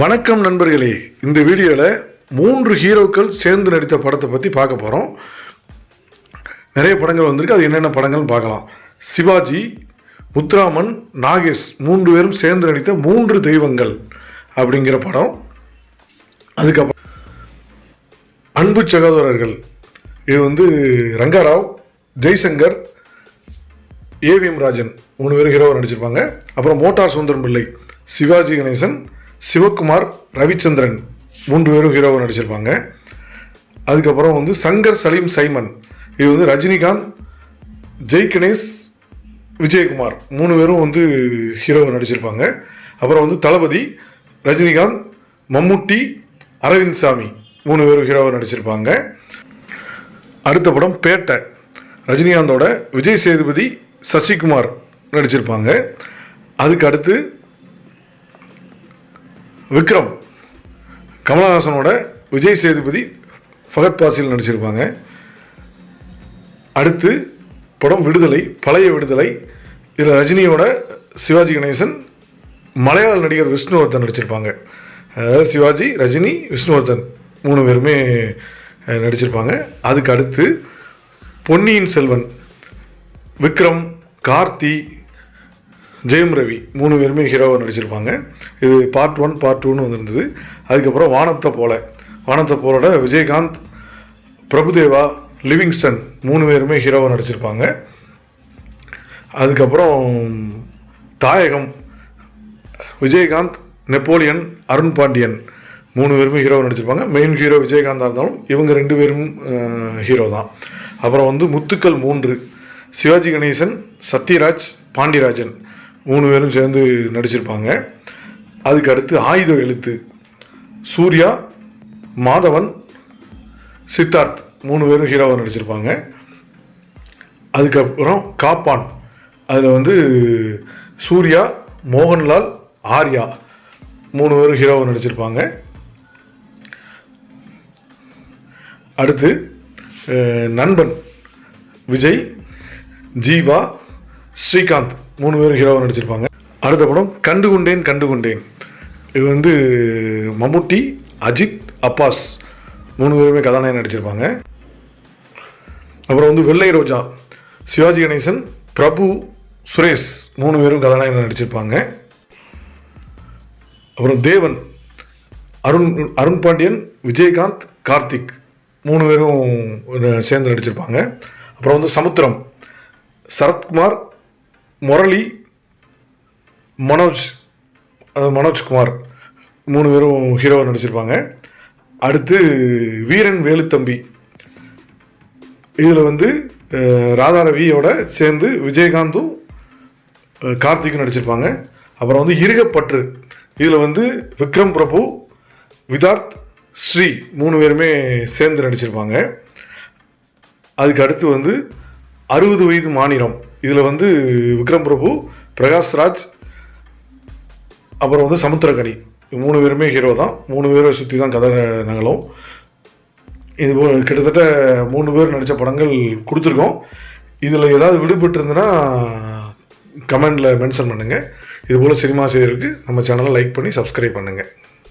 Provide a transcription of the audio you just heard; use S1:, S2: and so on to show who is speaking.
S1: வணக்கம் நண்பர்களே. இந்த வீடியோவில் மூன்று ஹீரோக்கள் சேர்ந்து நடித்த படத்தை பற்றி பார்க்க போகிறோம் நிறைய படங்கள் வந்திருக்கு. அது என்னென்ன படங்கள்னு பார்க்கலாம். சிவாஜி முத்துராமன் நாகேஷ் மூன்று பேரும் சேர்ந்து நடித்த மூன்று தெய்வங்கள் அப்படிங்கிற படம். அதுக்கப்புறம் அன்பு சகோதரர்கள். இது வந்து ரங்காராவ் ஜெய்சங்கர் ஏவிஎம் ராஜன் மூணு பேரும் ஹீரோவாக நடிச்சிருப்பாங்க. அப்புறம் மோட்டார் சுந்தரம் பிள்ளை சிவாஜி கணேசன் சிவகுமார் ரவிச்சந்திரன் மூன்று பேரும் ஹீரோவாக நடிச்சிருப்பாங்க. அதுக்கப்புறம் வந்து சங்கர் சலீம் சைமன். இது வந்து ரஜினிகாந்த் ஜெய் கணேஷ் விஜயகுமார். மூணு பேரும் வந்து ஹீரோவாக நடிச்சிருப்பாங்க. அப்புறம் வந்து தளபதி ரஜினிகாந்த் மம்முட்டி அரவிந்த் சாமி மூணு பேரும் ஹீரோவாக நடிச்சிருப்பாங்க. அடுத்த படம் பேட்டை. ரஜினிகாந்தோட விஜய் சேதுபதி சசிகுமார் நடிச்சிருப்பாங்க. அதுக்கு அடுத்து விக்ரம் கமலஹாசனோட விஜய் சேதுபதி ஃபகத் பாசில் நடிச்சிருப்பாங்க. அடுத்து படம் விடுதலை பழைய விடுதலை இதில் ரஜினியோட சிவாஜி கணேசன் மலையாள நடிகர் விஷ்ணுவர்தன் நடிச்சிருப்பாங்க. அதாவது சிவாஜி ரஜினி விஷ்ணுவர்தன் மூணு பேருமே நடிச்சிருப்பாங்க. அதுக்கு அடுத்து பொன்னியின் செல்வன் விக்ரம் கார்த்தி ஜெயம் ரவி மூணு பேருமே ஹீரோவாக நடிச்சிருப்பாங்க. இது பார்ட் ஒன் பார்ட் டூன்னு வந்திருந்தது. அதுக்கப்புறம் வானத்தை போல. வானத்தை போலோட விஜயகாந்த் பிரபுதேவா லிவிங்ஸ்டன் மூணு பேருமே ஹீரோவாக நடிச்சிருப்பாங்க. அதுக்கப்புறம் தாயகம் விஜயகாந்த் நெப்போலியன் அருண் பாண்டியன் மூணு பேருமே ஹீரோ நடிச்சிருப்பாங்க. மெயின் ஹீரோ விஜயகாந்தாக இருந்தாலும் இவங்க ரெண்டு பேரும் ஹீரோ தான். அப்புறம் வந்து முத்துக்கள் மூன்று சிவாஜி கணேசன் சத்யராஜ் பாண்டியராஜன். மூணு பேரும் சேர்ந்து நடிச்சிருப்பாங்க. அதுக்கு அடுத்து ஆயுத எழுத்து சூர்யா மாதவன் சித்தார்த் மூணு பேரும் ஹீரோவாக நடிச்சிருப்பாங்க. அதுக்கப்புறம் காப்பான் அதில் வந்து சூர்யா மோகன்லால் ஆர்யா மூணு பேரும் ஹீரோவாக நடிச்சிருப்பாங்க. அடுத்து நண்பன் விஜய் ஜீவா ஸ்ரீகாந்த் மூணு பேரும் ஹீரோவாக நடிச்சிருப்பாங்க. அடுத்த படம் கண்டு கொண்டேன் கண்டு கொண்டேன் இது வந்து மம்முட்டி அஜித் அப்பாஸ். மூணு பேருமே கதாநாயகன் நடிச்சிருப்பாங்க. அப்புறம் வந்து வெள்ளை ரோஜா சிவாஜி கணேசன் பிரபு சுரேஷ் மூணு பேரும் கதாநாயகன் நடிச்சிருப்பாங்க. அப்புறம் தேவன் அருண் அருண் பாண்டியன் விஜயகாந்த் கார்த்திக் மூணு பேரும் சேர்ந்து நடிச்சிருப்பாங்க. அப்புறம் வந்து சமுத்திரம் சரத்குமார் முரளி மனோஜ் அது மனோஜ்குமார் மூணு பேரும் ஹீரோவாக நடிச்சிருப்பாங்க. அடுத்து வீரன் வேலுத்தம்பி. இதில் வந்து ராதா ரவியோட சேர்ந்து விஜயகாந்தும் கார்த்திக்கும் நடிச்சிருப்பாங்க. அப்புறம் வந்து இருகப்பற்று. இதில் வந்து விக்ரம் பிரபு விதார்த் ஸ்ரீ மூணு பேருமே சேர்ந்து நடிச்சிருப்பாங்க. அதுக்கு அடுத்து வந்து அறுபது வயது மாநிலம். இதில் வந்து விக்ரம் பிரபு பிரகாஷ்ராஜ் அப்புறம் வந்து சமுத்திரகனி. மூணு பேருமே ஹீரோ தான். மூணு பேரை சுற்றி தான் கதை நகலும். இது கிட்டத்தட்ட மூணு பேர் நடித்த படங்கள் கொடுத்துருக்கோம். இதில் ஏதாவது விடுபட்டு இருந்ததுன்னா கமெண்டில் மென்ஷன் பண்ணுங்கள் இது போல் சினிமா செய்கிறதுக்கு நம்ம சேனலை லைக் பண்ணி சப்ஸ்கிரைப் பண்ணுங்கள்